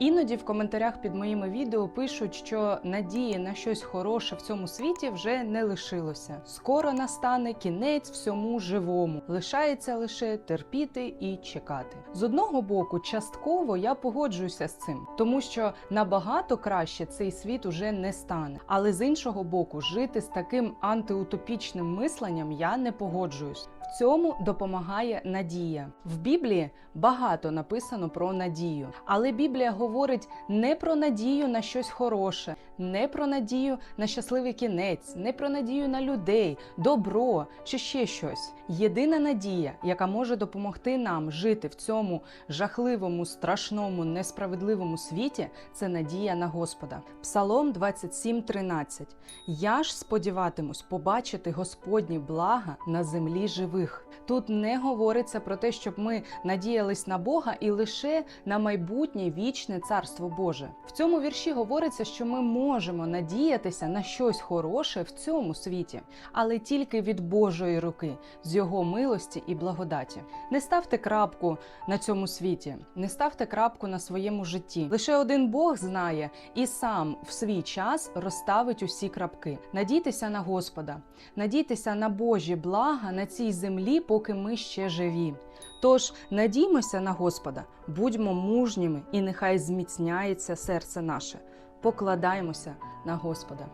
Іноді в коментарях під моїми відео пишуть, що надії на щось хороше в цьому світі вже не лишилося. Скоро настане кінець всьому живому. Лишається лише терпіти і чекати. З одного боку, частково я погоджуюся з цим, тому що набагато краще цей світ уже не стане. Але з іншого боку, жити з таким антиутопічним мисленням я не погоджуюсь. Цьому допомагає надія. В Біблії багато написано про надію, але Біблія говорить не про надію на щось хороше, не про надію на щасливий кінець, не про надію на людей, добро чи ще щось. Єдина надія, яка може допомогти нам жити в цьому жахливому, страшному, несправедливому світі, це надія на Господа. Псалом 27.13. Я ж сподіватимусь побачити Господні блага на землі живих. Тут не говориться про те, щоб ми надіялись на Бога і лише на майбутнє вічне царство Боже. В цьому вірші говориться, що ми можемо надіятися на щось хороше в цьому світі, але тільки від Божої руки, з його милості і благодаті. Не ставте крапку на цьому світі, не ставте крапку на своєму житті. Лише один Бог знає і сам в свій час розставить усі крапки. Надійтеся на Господа, надійтеся на Божі блага на цій землі, поки ми ще живі. Тож надіймося на Господа, будьмо мужніми, і нехай зміцняється серце наше. Покладаймося на Господа.